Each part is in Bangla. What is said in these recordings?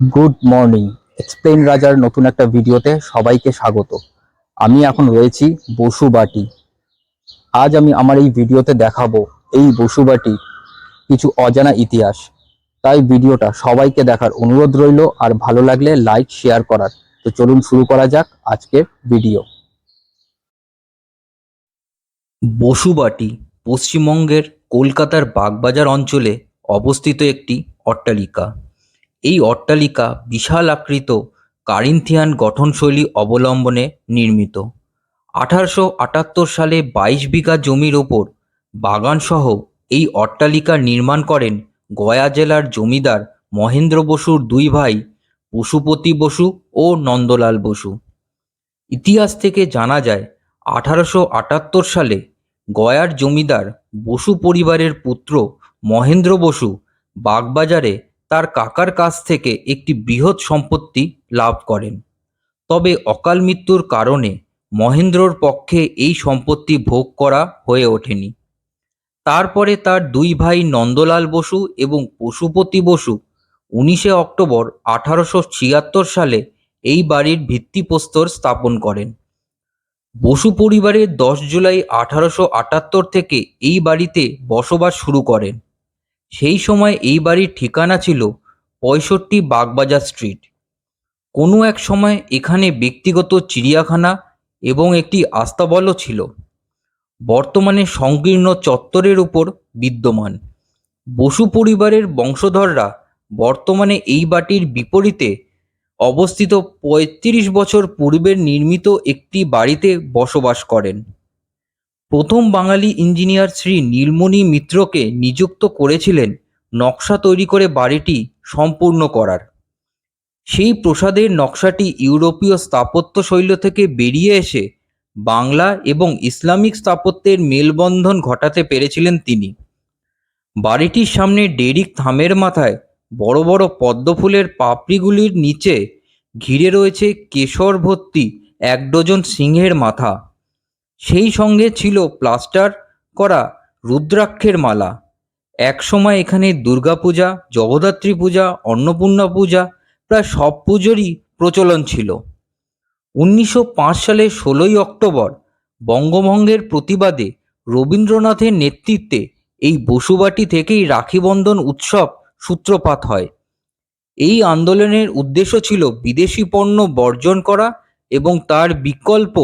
গুড মর্নিং এক্সপ্লেন রাজার নতুন একটা ভিডিওতে সবাইকে স্বাগত। আমি এখন রয়েছি বসুবাটি আজ আমি আমার এই ভিডিওতে দেখাবো এই বসুবাটি কিছু অজানা ইতিহাস। তাই ভিডিওটা সবাইকে দেখার অনুরোধ রইল আর ভালো লাগলে লাইক, শেয়ার করার। তো চলুন শুরু করা যাক আজকের ভিডিও। বসুবাটি পশ্চিমবঙ্গের কলকাতার বাগবাজার অঞ্চলে অবস্থিত একটি অট্টালিকা। এই অট্টালিকা বিশাল আকৃত কারিন্থিয়ান গঠনশৈলী অবলম্বনে নির্মিত। আঠারোশো আটাত্তর সালে বাইশ বিঘা জমির ওপর বাগানসহ এই অট্টালিকা নির্মাণ করেন গয়া জেলার জমিদার মহেন্দ্র বসুর দুই ভাই পশুপতি বসু ও নন্দলাল বসু। ইতিহাস থেকে জানা যায়, আঠারোশো আটাত্তর সালে গয়ার জমিদার বসু পরিবারের পুত্র মহেন্দ্র বসু বাগবাজারে তার কাকার কাছ থেকে একটি বৃহৎ সম্পত্তি লাভ করেন। তবে অকাল মৃত্যুর কারণে মহেন্দ্রর পক্ষে এই সম্পত্তি ভোগ করা হয়ে ওঠেনি। তারপরে তার দুই ভাই নন্দলাল বসু এবং পশুপতি বসু উনিশে অক্টোবর আঠারোশো ছিয়াত্তর সালে এই বাড়ির ভিত্তিপ্রস্তর স্থাপন করেন। বসু পরিবারের দশ জুলাই আঠারোশো আটাত্তর থেকে এই বাড়িতে বসবাস শুরু করেন। সেই সময় এই বাড়ির ঠিকানা ছিল পঁয়ষট্টি বাগবাজার স্ট্রিট। কোনো এক সময় এখানে ব্যক্তিগত চিড়িয়াখানা এবং একটি আস্তাবলও ছিল। বর্তমানে সংকীর্ণ চত্বরের উপর বিদ্যমান। বসু পরিবারের বংশধররা বর্তমানে এই বাটির বিপরীতে অবস্থিত পঁয়ত্রিশ বছর পূর্বের নির্মিত একটি বাড়িতে বসবাস করেন। প্রথম বাঙালি ইঞ্জিনিয়ার শ্রী নীলমণি মিত্রকে নিযুক্ত করেছিলেন নকশা তৈরি করে বাড়িটি সম্পূর্ণ করার। সেই প্রসাদের নকশাটি ইউরোপীয় স্থাপত্য শৈল থেকে বেরিয়ে এসে বাংলা এবং ইসলামিক স্থাপত্যের মেলবন্ধন ঘটাতে পেরেছিলেন তিনি। বাড়িটির সামনে ডেরিক থামের মাথায় বড় বড় পদ্ম ফুলের পাপড়িগুলির নিচে ঘিরে রয়েছে কেশর ভর্তি এক ডজন সিংহের মাথা। সেই সঙ্গে ছিল প্লাস্টার করা রুদ্রাক্ষের মালা। একসময় এখানে দুর্গাপূজা জগদ্ধাত্রী পূজা, অন্নপূর্ণা পূজা প্রায় সব পুজোরই প্রচলন ছিল। উনিশশো পাঁচ সালের ষোলোই অক্টোবর বঙ্গভঙ্গের প্রতিবাদে রবীন্দ্রনাথের নেতৃত্বে এই বসুবাটি থেকেই রাখিবন্ধন উৎসব সূত্রপাত হয়। এই আন্দোলনের উদ্দেশ্য ছিল বিদেশি পণ্য বর্জন করা এবং তার বিকল্প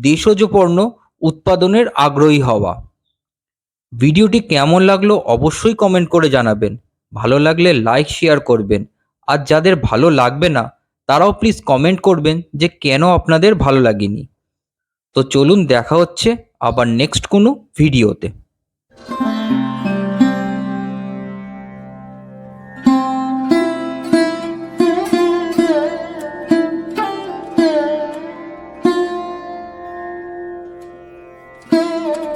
দেশজ পণ্য উৎপাদনের আগ্রহী হওয়া। ভিডিওটি কেমন লাগল অবশ্যই কমেন্ট করে জানাবেন। ভালো লাগলে লাইক শেয়ার করবেন। আর যাদের ভালো লাগবে না, তারাও প্লিজ কমেন্ট করবেন যে কেন আপনাদের ভালো লাগেনি। তো চলুন দেখা হচ্ছে আবার নেক্সট কোনো ভিডিওতে। Oh.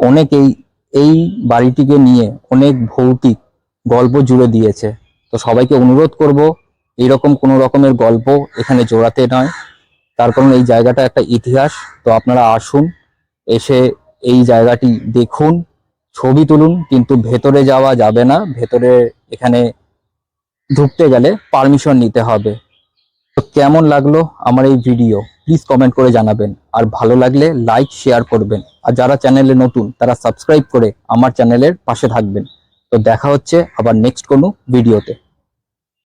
অনেকেই এই বাড়িটিকে নিয়ে অনেক ভৌতিক গল্প জুড়ে দিয়েছে। তো সবাইকে অনুরোধ করব, এইরকম কোনো রকমের গল্প এখানে জোড়াতে নয়। তার কারণ এই জায়গাটা একটা ইতিহাস, তো আপনারা আসুন, এসে এই জায়গাটি দেখুন, ছবি তুলুন, কিন্তু ভেতরে যাওয়া যাবে না। ভেতরে এখানে ঢুকতে গেলে পারমিশন নিতে হবে। তো কেমন লাগল আমার এই ভিডিও প্লিজ কমেন্ট করে জানাবেন। আর ভালো লাগলে লাইক শেয়ার করবেন। আর যারা চ্যানেলে নতুন, তারা সাবস্ক্রাইব করে আমার চ্যানেলের পাশে থাকবেন। তো দেখা হচ্ছে আবার নেক্সট কোনো ভিডিওতে